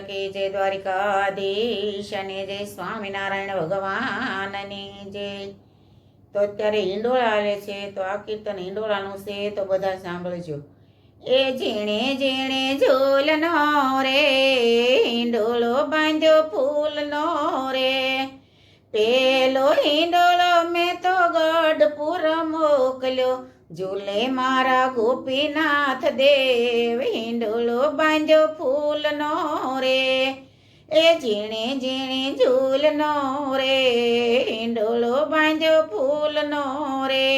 કી જય દ્વારિકાધીશ અને જય સ્વામિનારાયણ ભગવાનની જય તો અત્યારે હિંડોળા આવે છે, તો આ કીર્તન હિંડોળાનું છે, તો બધા સાંભળજો. એ ઝીણે ઝીણે ઝૂલનો રે, હિંડોળો બાંધ્યો ફૂલનો રે. પેલો હિંડોળો મેં તો મોકલ્યો ઝૂલે મારા ગોપીનાથ દેવ, હિંડોળો બાંધ્યો ફૂલનો રે, એ ઝીણે ઝીણે ઝૂલનો રે, હિંડોળો બાંધ્યો ફૂલનો રે,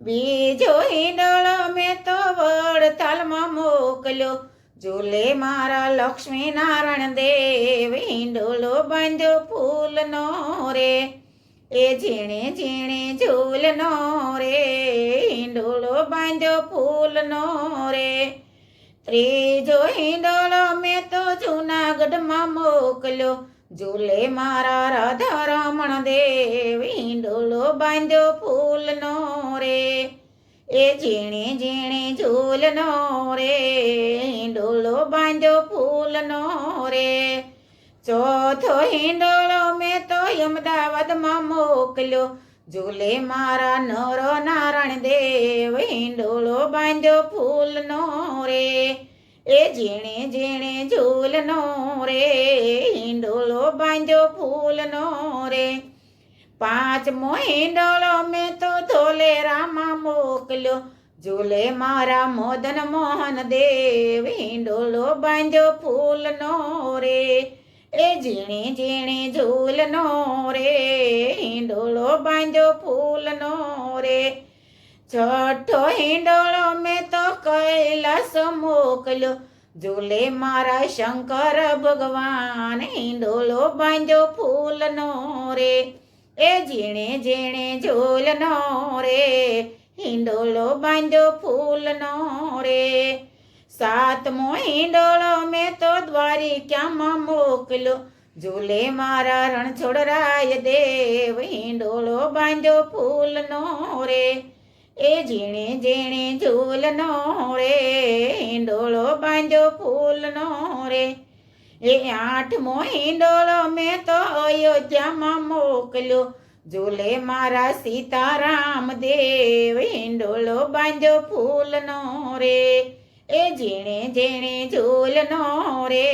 બીજો હિંડોળો મેં તો વડતાલમાં મોકલ્યો ઝૂલે મારા લક્ષ્મી નારાયણ દેવ, હિંડોળો બાંધ્યો ફૂલનો રે એ ઝીણે ઝીણે ઝૂલનો રે, હિંડોળો બાંધ્યો ફૂલનો રે. ત્રીજો હિંડોળો મેં તો જૂનાગઢમાં મોકલ્યો, ઝૂલે મારા રાધા રમણ દેવ, હિંડોળો બાંધ્યો ફૂલનો રે. એ ઝીણે ઝીણે ઝૂલનો રે, હિંડોળો બાંધ્યો ફૂલનો રે. ચોથો હિંડોળો અમદાવાદમાં મોકલ્યો. ઝૂલે મારા નરો નારાયણ દેવ હિંડોળો બાંધ્યો ફૂલનો રે. એ ઝીણે ઝીણે ઝૂલનો રે હિંડોળો બાંધ્યો ફૂલનો રે. પાંચમો હિંડોળો મેં તો ધોલે રામા મોકલ્યો. ઝૂલે મારા મોદન મોહન દેવ હિંડોળો બાંધ્યો ફૂલનો રે. એ ઝીણે ઝીણે ઝૂલનો રે, હિંડોળો બાંધ્યો ફૂલનો રે. છઠ્ઠો હિંડોળો મેં તો કૈલાસ મોકલ્યો, ઝૂલે મારા શંકર ભગવાન, હિંડોળો બાંધ્યો ફૂલનો રે. એ ઝીણે ઝીણે ઝૂલનો રે, હિંડોળો બાંધ્યો ફૂલનો રે. સાતમો હિંડોળો મેં તો દ્વારિકામાં મોકલો ઝૂલે મારા રણછોડરાય દેવ હિંડોળો બાંધ્યો ફૂલનો રે. એ ઝીણે ઝીણે ઝૂલનો રે હિંડોળો બાંધ્યો ફૂલનો રે. એ આઠમો હિંડોળો મેં તો અયોધ્યામાં મોકલ્યો. ઝૂલે મારા સીતારામ દેવ હિંડોળો બાંધ્યો ફૂલનો રે. એ જીણે જેણે ઝૂલનો રે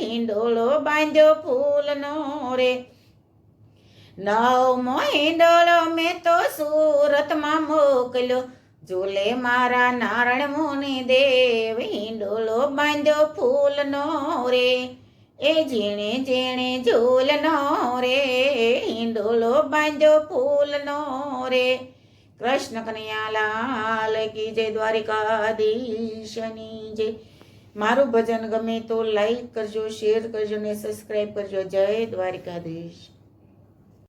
હિંડોળો બાંધ્યો ફૂલનો રે નવ હિંડોળો મેં તો સુરતમાં મોકલ્યો, ઝૂલે મારા નારાયણ મુનિ દેવ હિંડોળો બાંધ્યો ફૂલનો રે એ જીણે જેણે ઝૂલનો રે હિંડોળો બાંધ્યો ફૂલનો રે કૃષ્ણ કનૈયાલાલ કી જય દ્વારિકાધીશની જય. મારું ભજન ગમે તો લાઈક કરજો શેર કરજો ને સબસ્ક્રાઈબ કરજો. જય દ્વારિકાધીશ.